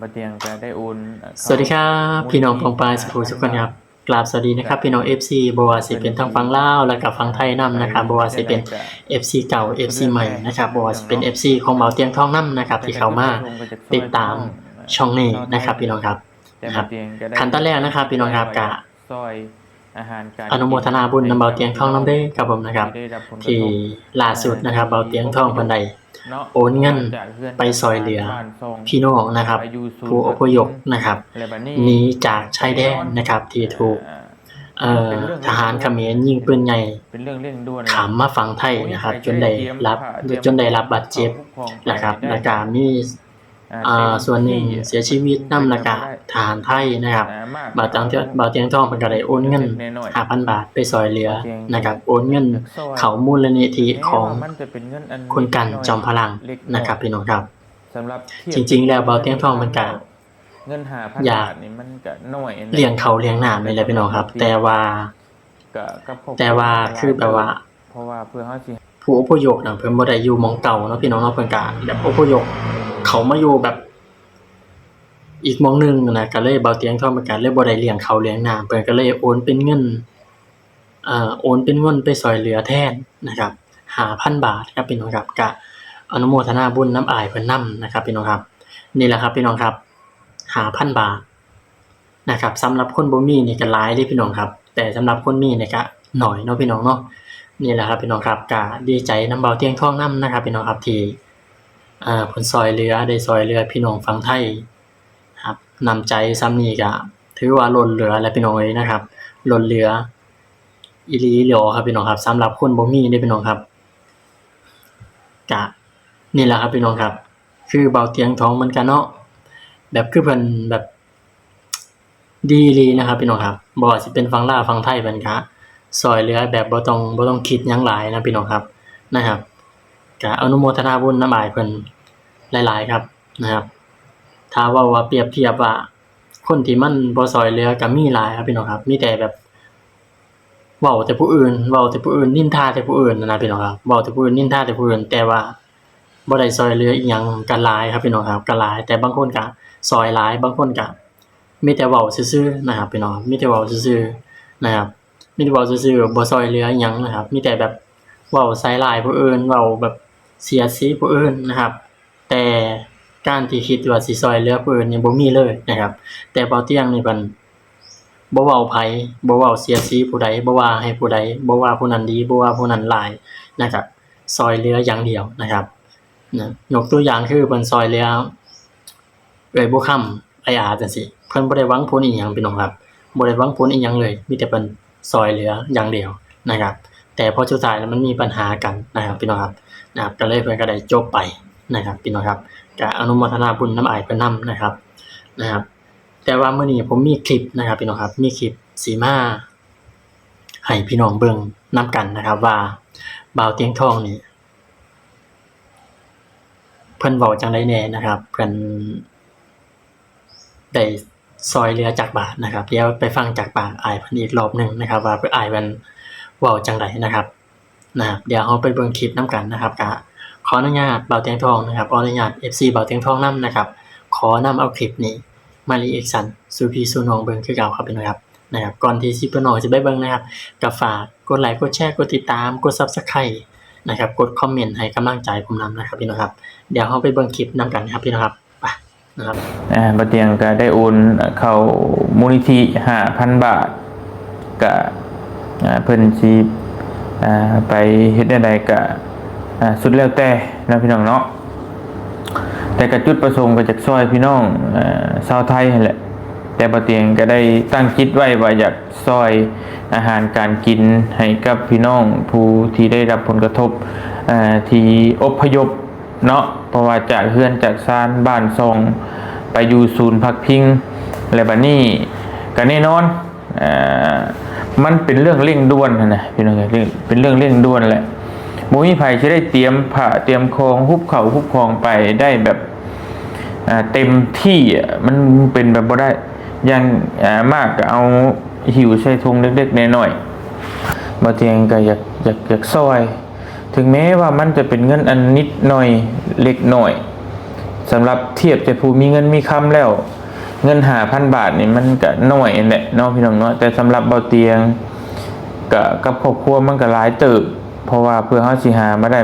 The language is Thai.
บัดเตียงก็ได้โอนเอ่อเข้าสวัสดีครับพี่น้องปองปายสุภูสุขคนครับกราบสวัสดีนะครับพี่น้อง FC บวาสิเป็นทางฝั่งลาวและกับฝั่งไทยนํนะครับบวาสิเป็น FC เก่า FC ใหม่นะครับบวาสิเป็น FC ของเบาเตียงทองนํนะครับที่เข้ามาติดตามช่องนี้นะครับพี่น้องครับแต่บัดเตียงก็ได้ขั้นตอนแรกนะครับพี่น้องครับกะซอยอาหารการอนุโมทนาบุญนำเบาเตียงทองนํเด้อครับผมนะครับได้รับผลกระทบที่ล่าสุดนะครับเบาเตียงทองเพิ่นได้เนาะ โอนเงินจากพื่ไปซอยเหลือบ้านซงพี่น้องนะครับไปอยู่ศูนย์ผู้อพยพนะครับและบัดนี้หนีจากชายแดนนะครับที่ถูกอ่าเอ่อทหารเขมรยิงปืนใหญ่เป็นเรื่องเร่งด่วนขามมาฝั่งไทยนะครับ จนได้รับจนได้รับบาดเจ็บนะครับแล้วก็มีอ่า ส่วนหนึ่งเสียชีวิตนำแล้วก็ทหารไทยนะครับบาดจังเที่ยวบาดเตียงทองเพิ่นก็ได้โอนเงิน5,000บาทไปซอยเหลือนะครับโอนเงินเข้ามูลนิธิของมันจะเป็นเงินอันคุณกันจอมพลังนะครับพี่น้องครับสำหรับจริง ๆ แล้วเบาเตียงทองมันก็เงิน5,000อยาบากทนี่มันก็น้อยนะเลี้ยงเขาเลี้ยงน้ำนี่แหละพี่น้องครับ แต่ว่าก็ก็พบแต่ว่าคือแบบว่าเพราะว่าเพื่อเฮาสิผู้อพยพน่ะเพิ่นบ่ได้อยู่หมองเก่าเนาะพี่น้องเนาะเพิ่นก็แบบอพยพ เขามาอยู่แบบ อีกมองหนึ่งนะก็เลยเบาเตียงทองมันเลยบ่ได้เลี้ยงเขาเลี้ยงน้ำเพิ่นก็เลยโอนเป็นเงินเอ่อโอนเป็นเงินไปซอยเหลือแทนนะครับ5,000บาทครับพี่น้องครับก็อนุโมทนาบุญน้ำอายเพิ่นนํนะครับพี่น้องครับ นี่แหละครับพี่น้องครับ5,000บาทนะครับสำหรับคนบ่มีนี่ก็หลายเด้พี่น้องครับ แต่สำหรับคนมีนี่ก็น้อยเนาะพี่น้องเนาะนี่แหละครับพี่น้องครับก็ดีใจน้ำเบาเตียงทองน้ำนะครับพี่น้องครับที่ อ่าผลซอยเรือ ได้ซอยเรือพี่น้องฝั่งไทยครับนำใจซ้ำนี้ก็ถือว่าล้นเหลือและพี่น้องเอ้ยนะครับ ล้นเหลืออีหลีเหลียวครับพี่น้องครับสำหรับคนบ่มีได้พี่น้องครับกะนี่แหละครับพี่น้องครับ คือเบาเตียงท้องมันกันเนาะแบบคือเพิ่นแบบดีอีหลีนะครับพี่น้องครับบ่ว่าสิเป็นฝั่งลาวฝั่งไทยเพิ่นก็ซอยเหลือแบบบ่ต้องบ่ต้องคิดหยังหลายนะพี่น้องครับนะครับ ก็อนุโมทนาบุญนำอายเพิ่นหลาย ๆ ครับนะครับ ถ้าว่าว่าเปรียบเทียบว่า คนที่มันบ่ซอยเหลือก็มีหลายครับพี่น้องครับ มีแต่แบบเว้าแต่ผู้อื่นเว้าแต่ผู้อื่นนินทาแต่ผู้อื่นนะพี่น้องครับเว้าแต่ผู้อื่นนินทาแต่ผู้อื่น แต่ว่าบ่ได้ซอยเหลืออีหยังกันหลายครับพี่น้องครับกันหลาย แต่บางคนก็ซอยหลาย บางคนก็มีแต่เว้าซื่อๆนะครับพี่น้องมีแต่เว้าซื่อๆนะครับมีแต่เว้าซื่อๆบ่ซอยเหลืออิหยังนะครับ มีแต่แบบเว้าใส่ร้ายผู้อื่นเว้าแบบ เสียสีผู้อื่นนะครับ แต่การที่คิดว่าสิซอยเหลือผู้อื่นนี่บ่มีเลยนะครับ แต่เบาเตียงนี่เพิ่นบ่เว้าไผบ่เว้าเสียสีผู้ใดบ่ว่าให้ผู้ใดบ่ว่าผู้นั้นดีบ่ว่าผู้นั้นร้ายนะครับซอยเหลืออย่างเดียวนะครับนะยกตัวอย่างคือเพิ่นซอยเหลือเอ้ยบ่ค้ำไออาจังซี่เพิ่นบ่ได้หวังผลอีหยังพี่น้องครับบ่ได้หวังผลอีหยังเลย มีแต่เพิ่นซอยเหลืออย่างเดียวนะครับ แต่พอสุดท้ายแล้วมันมีปัญหากันนะครับพี่น้องครับนะครับก็เลยเพิ่นก็ได้จบไปนะครับพี่น้องครับก็อนุโมทนาบุญน้ำอายเพิ่นนํนะครับนะครับ แต่ว่าเมื้อนี้ผมมีคลิปนะครับพี่น้องครับมีคลิปสีมาให้พี่น้องเบิ่งนํกันนะครับ ว่าบ่าวเตียงทองนี่เพิ่นเว้าจังไดแน่นะครับ เพิ่นได้ซอยเรือจากบาทนะครับเดี๋ยวไปฟังจากปากอายเพันอีกรอบหนึ่งนะครับ ว่าเพื่ออายมัน ว้าจังไดนะครับนะครับเดี๋ยวเราไปเบิ่งคลิปน้กันนะครับกะขออนุญาตเบาเตียงทองนะครับขออนุญาต FC เบาเตียงทองนํนะครับ ขอนำเอาคลิปนี้มารีแอคชั่นสู่พี่สู่น้องเบิ่งคือเก่าครับพี่น้องครับนะครับก่อนที่สิพี่น้องจะไปเบิ่งนะครับก็ฝากกดไลค์กดแชร์กดติดตามกด Subscribe นะครับกดคอมเมนต์ให้กำลังใจผมนํนะครับพี่น้องครับ เดี๋ยวเราไปเบิ่งคลิปนํกันครับพี่น้องครับไปนะครับอ่าบัดเตียงก็ได้โอนเข้ามูลนิธิ5,000 บาทก็อ่า เพิ่นสิอ่าไปเฮ็ดใดก็สุดแล้วแต่นะพี่น้องเนาะแต่ก็จุดประสงค์ก็จากซอยพี่น้องชาวไทยแหละแต่บัดเตียงก็ได้ตั้งจิตไว้ว่าอยากซอยอาหารการกินให้กับพี่น้องผู้ที่ได้รับผลกระทบที่อพยพเนาะเพราะว่าจากเฮือนจากซานบ้านซองไปอยู่ศูนย์พักพิงและบัดนี้ก็แน่นอนอ่า มันเป็นเรื่องเร่งด่วนนะพี่น้องเอ้ยเร่งเป็นเรื่องเร่งด่วนแหละบ่มีไผสิได้เตรียมผ้าเตรียมของฮุบเข่าฮุบคองไปได้แบบเต็มที่มันเป็นแบบบ่ได้ย่างมากก็เอาหิวใส่ถุงเล็กๆน้อยๆบ่เตียงก็อยากอยากอยากซอย ถึงแม้ว่ามันจะเป็นเงินอันนิดหน่อยเล็กหน่อยสำหรับเทียบแต่ผู้มีเงินมีคำแล้ว เงินหาพันบาทนี่มันก็น้อยแหละเนาะพี่น้องเนาะแต่สำหรับเบาเตียงกับกับครอบครัวมันก็หลายเติบเพราะว่าเพื่อเฮาสิหามาได้